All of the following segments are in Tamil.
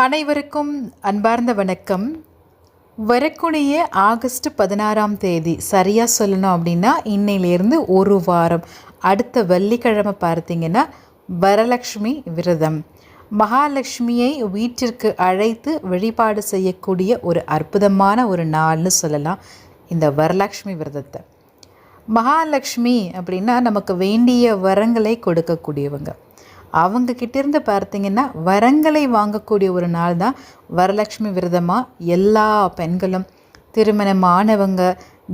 அனைவருக்கும் அன்பார்ந்த வணக்கம். வரக்கூடிய ஆகஸ்ட் பதினாறாம் தேதி சரியாக சொல்லணும் அப்படின்னா இன்னையிலேருந்து ஒரு வாரம். அடுத்த வெள்ளிக்கிழமை பார்த்தீங்கன்னா வரலக்ஷ்மி விரதம். மகாலட்சுமியை வீட்டிற்கு அழைத்து வழிபாடு செய்யக்கூடிய ஒரு அற்புதமான ஒரு நாள்னு சொல்லலாம் இந்த வரலக்ஷ்மி விரதத்தை. மகாலட்சுமி அப்படின்னா நமக்கு வேண்டிய வரங்களை கொடுக்கக்கூடியவங்க. அவங்க கிட்டேருந்து பார்த்தீங்கன்னா வரங்களை வாங்கக்கூடிய ஒரு நாள் தான் வரலட்சுமி விரதமாக எல்லா பெண்களும். திருமணமானவங்க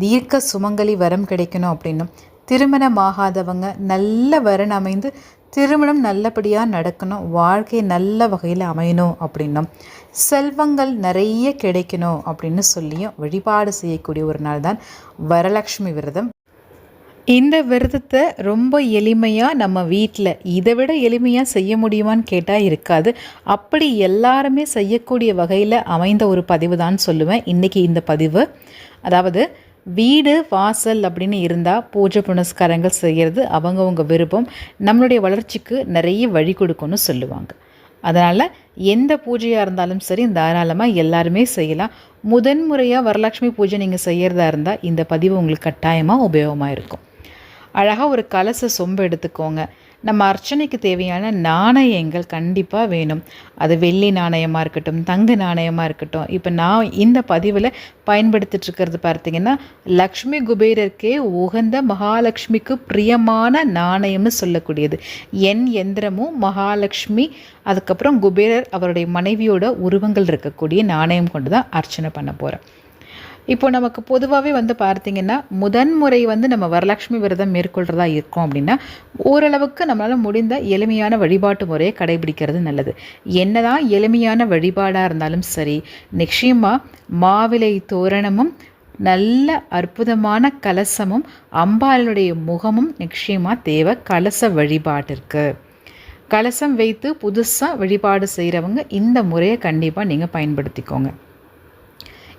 தீர்க்க சுமங்கலி வரம் கிடைக்கணும் அப்படின்னும். திருமணமாகாதவங்க நல்ல வரன் அமைந்து திருமணம் நல்லபடியாக நடக்கணும் வாழ்க்கை நல்ல வகையில் அமையணும் அப்படின்னும். செல்வங்கள் நிறைய கிடைக்கணும் அப்படின்னு சொல்லியும் வழிபாடு செய்யக்கூடிய ஒரு நாள் தான் வரலட்சுமி விரதம். இந்த விரதத்தை ரொம்ப எளிமையாக நம்ம வீட்டில் இதை விட எளிமையாக செய்ய முடியுமான்னு கேட்டால் இருக்காது. அப்படி எல்லாருமே செய்யக்கூடிய வகையில் அமைந்த ஒரு பதிவு தான் சொல்லுவேன். இன்றைக்கி இந்த பதிவு. அதாவது வீடு வாசல் அப்படின்னு இருந்தால் பூஜை புனஸ்காரங்கள் செய்கிறது அவங்கவுங்க விருப்பம். நம்மளுடைய வளர்ச்சிக்கு நிறைய வழி கொடுக்கும்னு சொல்லுவாங்க. அதனால் எந்த பூஜையாக இருந்தாலும் சரி தாராளமாக எல்லாருமே செய்யலாம். முதன்முறையாக வரலட்சுமி பூஜை நீங்கள் செய்கிறதா இருந்தால் இந்த பதிவு உங்களுக்கு கட்டாயமாக உபயோகமாக இருக்கும். அழகாக ஒரு கலச சொம்பு எடுத்துக்கோங்க. நம்ம அர்ச்சனைக்கு தேவையான நாணயங்கள் கண்டிப்பாக வேணும். அது வெள்ளி நாணயமாக இருக்கட்டும் தங்க நாணயமாக இருக்கட்டும். இப்போ நான் இந்த பதிவில் பயன்படுத்திட்டுருக்கிறது பார்த்தீங்கன்னா லக்ஷ்மி குபேரருக்கே உகந்த மகாலட்சுமிக்கு பிரியமான நாணயம்னு சொல்லக்கூடியது. என் எந்திரமும் மகாலட்சுமி அதுக்கப்புறம் குபேரர் அவருடைய மனைவியோட உருவங்கள் இருக்கக்கூடிய நாணயம் கொண்டு தான் அர்ச்சனை பண்ண போகிறேன் இப்போ நமக்கு பொதுவாகவே வந்து பார்த்திங்கன்னா முதன்முறை வந்து நம்ம வரலட்சுமி விரதம் மேற்கொள்கிறதா இருக்கோம் அப்படின்னா ஓரளவுக்கு நம்மளால் முடிந்த எளிமையான வழிபாட்டு முறையை கடைபிடிக்கிறது நல்லது. என்னதான் எளிமையான வழிபாடாக இருந்தாலும் சரி நிச்சயமாக மாவிலை தோரணமும் நல்ல அற்புதமான கலசமும் அம்பாளுடைய முகமும் நிச்சயமாக தேவை. கலச வழிபாட்டிற்கு கலசம் வைத்து புதுசாக வழிபாடு செய்கிறவங்க இந்த முறையை கண்டிப்பாக நீங்கள் பயன்படுத்திக்கோங்க.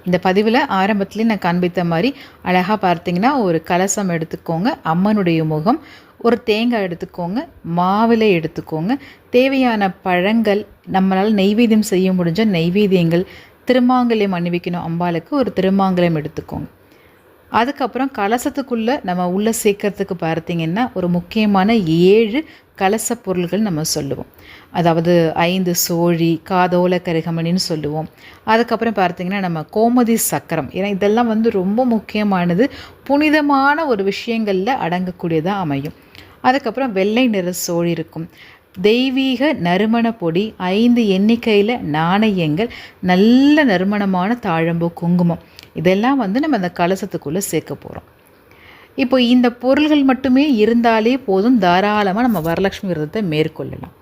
இந்த பதிவில் ஆரம்பத்துலேயே நான் காண்பித்த மாதிரி அழகாக பார்த்தீங்கன்னா ஒரு கலசம் எடுத்துக்கோங்க அம்மனுடைய முகம். ஒரு தேங்காய் எடுத்துக்கோங்க மாவிலை எடுத்துக்கோங்க. தேவையான பழங்கள் நம்மளால் நெய்வேத்தியம் செய்ய முடிஞ்ச நெய்வேத்தியங்கள் திருமாங்கல்யம் அணிவிக்கணும் அம்பாளுக்கு ஒரு திருமாங்கல்யம் எடுத்துக்கோங்க. அதுக்கப்புறம் கலசத்துக்குள்ளே நம்ம உள்ளே சேர்க்கறதுக்கு பார்த்தீங்கன்னா ஒரு முக்கியமான ஏழு கலச பொருள்கள் நம்ம சொல்லுவோம். அதாவது ஐந்து சோழி காதோல கருகமணின்னு சொல்லுவோம். அதுக்கப்புறம் பார்த்தீங்கன்னா நம்ம கோமதி சக்கரம். ஏன்னா இதெல்லாம் வந்து ரொம்ப முக்கியமானது. புனிதமான ஒரு விஷயங்களில் அடங்கக்கூடியதாக அமையும். அதுக்கப்புறம் வெள்ளை நிற சோழி இருக்கும். தெய்வீக நறுமண பொடி ஐந்து எண்ணிக்கையில் நாணயங்கள் நல்ல நறுமணமான தாழம்பூ குங்குமம். இதெல்லாம் வந்து நம்ம அந்த கலசத்துக்குள்ளே சேர்க்க போகிறோம் இப்போ இந்த பொருள்கள் மட்டுமே இருந்தாலே போதும். தாராளமாக நம்ம வரலட்சுமி விரதத்தை மேற்கொள்ளலாம்.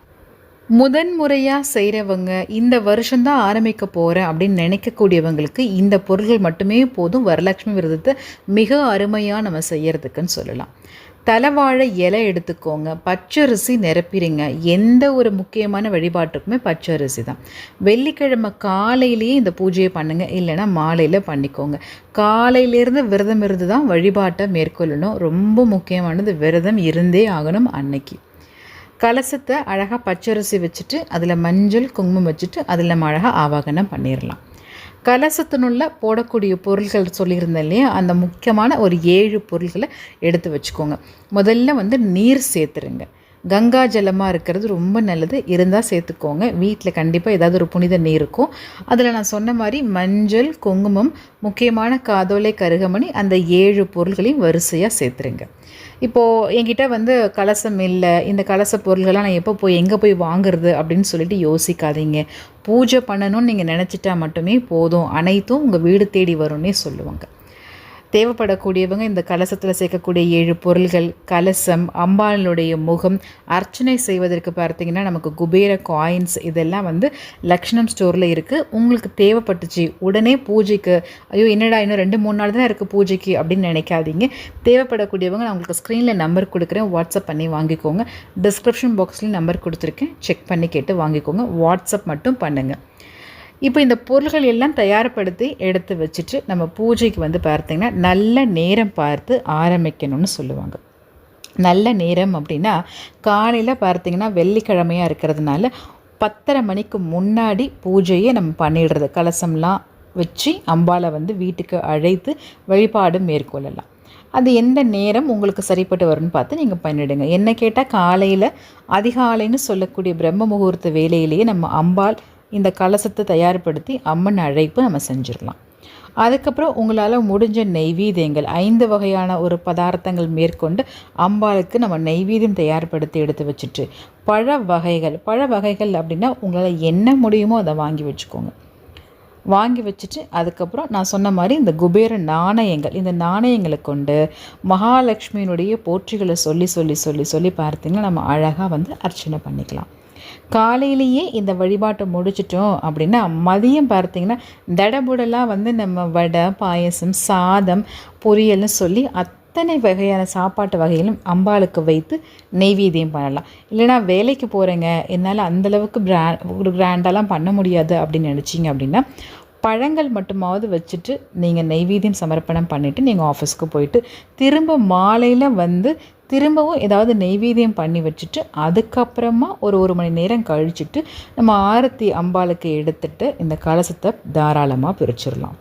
முதன் முறையாக செய்கிறவங்க இந்த வருஷம்தான் ஆரம்பிக்க போகிறேன் அப்படின்னு நினைக்கக்கூடியவங்களுக்கு இந்த பொருள்கள் மட்டுமே போதும். வரலட்சுமி விரதத்தை மிக அருமையாக நம்ம செய்கிறதுக்குன்னு சொல்லலாம். தலைவாழை இலை எடுத்துக்கோங்க. பச்சரிசி நிரப்பிடுங்க. எந்த ஒரு முக்கியமான வழிபாட்டுக்குமே பச்சரிசி தான். வெள்ளிக்கிழமை காலையிலேயே இந்த பூஜையை பண்ணுங்கள் இல்லைன்னா மாலையில் பண்ணிக்கோங்க. காலையிலேருந்து விரதம் இருந்து தான் வழிபாட்டை மேற்கொள்ளணும். ரொம்ப முக்கியமானது விரதம் இருந்தே ஆகணும் அன்னைக்கு. கலசத்தை அழகாக பச்சரிசி வச்சுட்டு அதில் மஞ்சள் குங்குமம் வச்சுட்டு அதில் நம்ம அழகாக ஆவாகனம் பண்ணிடலாம் கலசத்தினுள்ள போடக்கூடிய பொருள்கள் சொல்லியிருந்தேன் இல்லையா? அந்த முக்கியமான ஒரு ஏழு பொருள்களை எடுத்து வச்சுக்கோங்க. முதல்ல வந்து நீர் சேர்த்துருங்க. கங்கா ஜலமாக இருக்கிறது ரொம்ப நல்லது. இருந்தால் சேர்த்துக்கோங்க. வீட்டில் கண்டிப்பாக ஏதாவது ஒரு புனித நீர் இருக்கும். அதில் நான் சொன்ன மாதிரி மஞ்சள் குங்குமம் முக்கியமான காதோலை கருகமணி அந்த ஏழு பொருள்களையும் வரிசையாக சேர்த்துருங்க. இப்போது என்கிட்ட வந்து கலசம் இல்லை. இந்த கலச பொருள்கள்லாம் நான் எப்போ போய் எங்கே போய் வாங்குறது அப்படின்னு சொல்லிட்டு யோசிக்காதீங்க. பூஜை பண்ணணும்னு நீங்கள் நினச்சிட்டா மட்டுமே போதும். அனைத்தும் உங்கள் வீடு தேடி வரும்னே சொல்லுவாங்க. தேவைப்படக்கூடியவங்க இந்த கலசத்தில் சேர்க்கக்கூடிய ஏழு பொருள்கள் கலசம் அம்பாளனுடைய முகம் அர்ச்சனை செய்வதற்கு பார்த்தீங்கன்னா நமக்கு குபேர காயின்ஸ் இதெல்லாம் வந்து லக்ஷ்ணம் ஸ்டோரில் இருக்குது உங்களுக்கு தேவைப்பட்டுச்சு உடனே பூஜைக்கு ஐயோ என்னடா இன்னும் ரெண்டு மூணு நாள் தான் இருக்குது பூஜைக்கு அப்படின்னு நினைக்காதீங்க. தேவைப்படக்கூடியவங்க நான் உங்களுக்கு ஸ்க்ரீனில் நம்பர் கொடுக்குறேன். வாட்ஸ்அப் பண்ணி வாங்கிக்கோங்க. டிஸ்கிரிப்ஷன் பாக்ஸ்லேயும் நம்பர் கொடுத்துருக்கேன். செக் பண்ணி கேட்டு வாங்கிக்கோங்க. வாட்ஸ்அப் மட்டும் பண்ணுங்கள் இப்போ இந்த பொருள்கள் எல்லாம் தயார்படுத்தி எடுத்து வச்சுட்டு நம்ம பூஜைக்கு வந்து பார்த்திங்கன்னா நல்ல நேரம் பார்த்து ஆரம்பிக்கணும்னு சொல்லுவாங்க. நல்ல நேரம் அப்படின்னா காலையில் பார்த்திங்கன்னா வெள்ளிக்கிழமையாக இருக்கிறதுனால பத்தரை மணிக்கு முன்னாடி பூஜையை நம்ம பண்ணிடுறது. கலசம்லாம் வச்சு அம்பாவை வந்து வீட்டுக்கு அழைத்து வழிபாடு மேற்கொள்ளலாம். அது எந்த நேரம் உங்களுக்கு சரிப்பட்டு வரும்னு பார்த்து நீங்கள் பண்ணிவிடுங்க என்ன கேட்டால் காலையில் அதிகாலைன்னு சொல்லக்கூடிய பிரம்ம முகூர்த்த வேலையிலேயே நம்ம அம்பாள் இந்த கலசத்தை தயார்படுத்தி அம்மன் அழைப்பு நம்ம செஞ்சிடலாம். அதுக்கப்புறம் உங்களால் முடிஞ்ச நெய்வீதியங்கள் ஐந்து வகையான ஒரு பதார்த்தங்கள் மேற்கொண்டு அம்பாளுக்கு நம்ம நெய்வீதியம் தயார்படுத்தி எடுத்து வச்சுட்டு பழ வகைகள் பழ வகைகள் அப்படின்னா உங்களால் என்ன முடியுமோ அதை வாங்கி வச்சுக்கோங்க. வாங்கி வச்சுட்டு அதுக்கப்புறம் நான் சொன்ன மாதிரி இந்த குபேர நாணயங்கள் இந்த நாணயங்களை கொண்டு மகாலட்சுமியினுடைய போற்றிகளை சொல்லி சொல்லி சொல்லி சொல்லி பார்த்தீங்கன்னா நம்ம அழகாக வந்து அர்ச்சனை பண்ணிக்கலாம். காலையிலேயே இந்த வழிபாட்டை முடிச்சிட்டோம் அப்படின்னா மதியம் பார்த்திங்கன்னா தடபுடலாக வந்து நம்ம வடை பாயசம் சாதம் பொரியல்னு சொல்லி அத்தனை வகையான சாப்பாட்டு வகையிலும் அம்பாளுக்கு வைத்து நெய்வேதியம் பண்ணலாம். இல்லைனா வேலைக்கு போகிறேங்க என்னால் அந்தளவுக்கு பிராண்ட் ஒரு கிராண்டெல்லாம் பண்ண முடியாது அப்படின்னு நினச்சிங்க அப்படின்னா பழங்கள் மட்டுமாவது வச்சுட்டு நீங்கள் நெய்வேத்தியம் சமர்ப்பணம் பண்ணிவிட்டு நீங்கள் ஆஃபீஸ்க்கு போயிட்டு திரும்ப மாலையில் வந்து திரும்பவும் ஏதாவது நெய்வேத்தியம் பண்ணி வச்சுட்டு அதுக்கப்புறமா ஒரு ஒரு மணி நேரம் கழிச்சுட்டு நம்ம ஆரத்தி அம்பாளுக்கு எடுத்துட்டு இந்த கலசத்தை தாராளமாக பிரிச்சிடலாம்.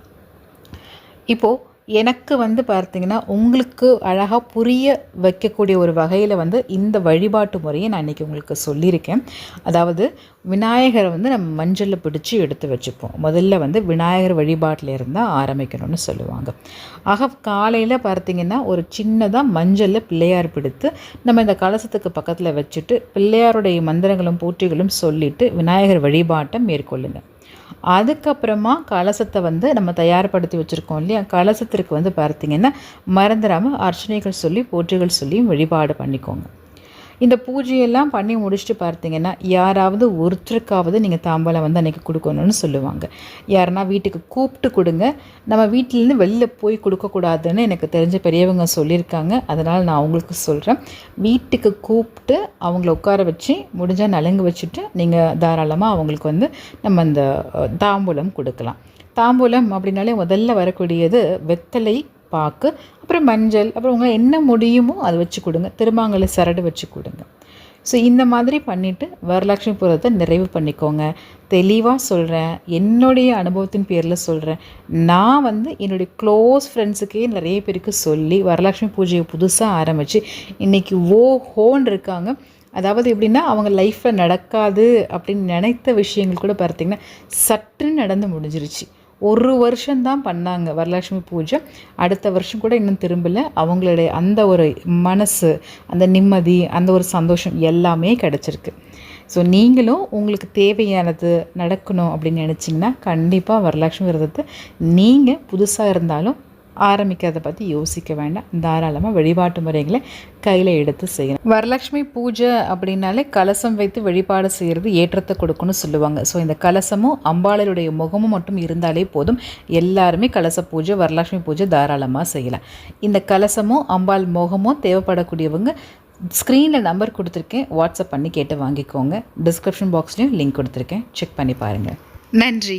இப்போது எனக்கு வந்து பார்த்திங்கன்னா உங்களுக்கு அழகாக புரிய வைக்கக்கூடிய ஒரு வகையில் வந்து இந்த வழிபாட்டு முறையை நான் இன்றைக்கி உங்களுக்கு சொல்லியிருக்கேன். அதாவது விநாயகரை வந்து நம்ம மஞ்சளில் பிடிச்சி எடுத்து வச்சுப்போம். முதல்ல வந்து விநாயகர் வழிபாட்டில் இருந்தால் ஆரம்பிக்கணும்னு சொல்லுவாங்க. ஆக காலையில் பார்த்திங்கன்னா ஒரு சின்னதாக மஞ்சளில் பிள்ளையார் பிடித்து நம்ம இந்த கலசத்துக்கு பக்கத்தில் வச்சுட்டு பிள்ளையாருடைய மந்திரங்களும் பூட்டிகளும் சொல்லிவிட்டு விநாயகர் வழிபாட்டை மேற்கொள்ளுங்கள் அதுக்கப்புறமா கலசத்தை வந்து நம்ம தயார்படுத்தி வச்சுருக்கோம் இல்லையா? கலசத்திற்கு வந்து பார்த்திங்கன்னா மறந்துடாமல் அர்ச்சனைகள் சொல்லி போற்றிகள் சொல்லியும் வழிபாடு பண்ணிக்கோங்க. இந்த பூஜையெல்லாம் பண்ணி முடிச்சுட்டு பார்த்தீங்கன்னா யாராவது ஒருத்தருக்காவது நீங்கள் தாம்பாலம் வந்து அன்றைக்கி கொடுக்கணும்னு சொல்லுவாங்க. யாருன்னா வீட்டுக்கு கூப்பிட்டு கொடுங்க. நம்ம வீட்டிலேருந்து வெளியில் போய் கொடுக்கக்கூடாதுன்னு எனக்கு தெரிஞ்ச பெரியவங்க சொல்லியிருக்காங்க. அதனால் நான் அவங்களுக்கு சொல்கிறேன் வீட்டுக்கு கூப்பிட்டு அவங்கள உட்கார வச்சு முடிஞ்சால் நலங்கு வச்சுட்டு நீங்கள் தாராளமாக அவங்களுக்கு வந்து நம்ம அந்த தாம்பூலம் கொடுக்கலாம். தாம்பூலம் அப்படின்னாலே முதல்ல வரக்கூடியது வெத்தலை பாக்கு அப்புறம் மஞ்சள் அப்புறம் உங்களால் என்ன முடியுமோ அதை வச்சு கொடுங்க. திருமாங்கலை சரடு வச்சு கொடுங்க. ஸோ இந்த மாதிரி பண்ணிவிட்டு வரலட்சுமி பூரத்தை நிறைவு பண்ணிக்கோங்க. தெளிவாக சொல்கிறேன் என்னுடைய அனுபவத்தின் பேரில் சொல்கிறேன் நான் வந்து என்னுடைய க்ளோஸ் ஃப்ரெண்ட்ஸுக்கே நிறைய பேருக்கு சொல்லி வரலட்சுமி பூஜையை புதுசாக ஆரம்பித்து இன்றைக்கி ஓ ஹோன் இருக்காங்க. அதாவது எப்படின்னா அவங்க லைஃப்பில் நடக்காது அப்படின்னு நினைத்த விஷயங்கள் கூட பார்த்திங்கன்னா சற்று நடந்து முடிஞ்சிருச்சு. ஒரு வருஷம்தான் பண்ணாங்க வரலட்சுமி பூஜை. அடுத்த வருஷம் கூட இன்னும் திரும்பலை. அவங்களுடைய அந்த ஒரு மனசு அந்த நிம்மதி அந்த ஒரு சந்தோஷம் எல்லாமே கிடச்சிருக்கு. ஸோ நீங்களும் உங்களுக்கு தேவையானது நடக்கணும் அப்படின்னு நினச்சிங்கன்னா கண்டிப்பாக வரலட்சுமி விரதத்தை நீங்கள் புதுசாக இருந்தாலும் ஆரம்பிக்கிறத பற்றி யோசிக்க வேண்டாம். தாராளமாக வழிபாட்டு முறைகளை கையில் எடுத்து செய்யணும் வரலட்சுமி பூஜை அப்படின்னாலே கலசம் வைத்து வழிபாடு செய்கிறது ஏற்றத்தை கொடுக்குன்னு சொல்லுவாங்க. ஸோ இந்த கலசமும் அம்பாளருடைய முகமும் மட்டும் இருந்தாலே போதும். எல்லாருமே கலச பூஜை வரலட்சுமி பூஜை தாராளமாக செய்யலாம். இந்த கலசமும் அம்பாள் முகமும் தேவைப்படக்கூடியவங்க ஸ்க்ரீனில் நம்பர் கொடுத்துருக்கேன். வாட்ஸ்அப் பண்ணி கேட்டு வாங்கிக்கோங்க. டிஸ்கிரிப்ஷன் பாக்ஸ்லேயும் லிங்க் கொடுத்துருக்கேன். செக் பண்ணி பாருங்கள் நன்றி.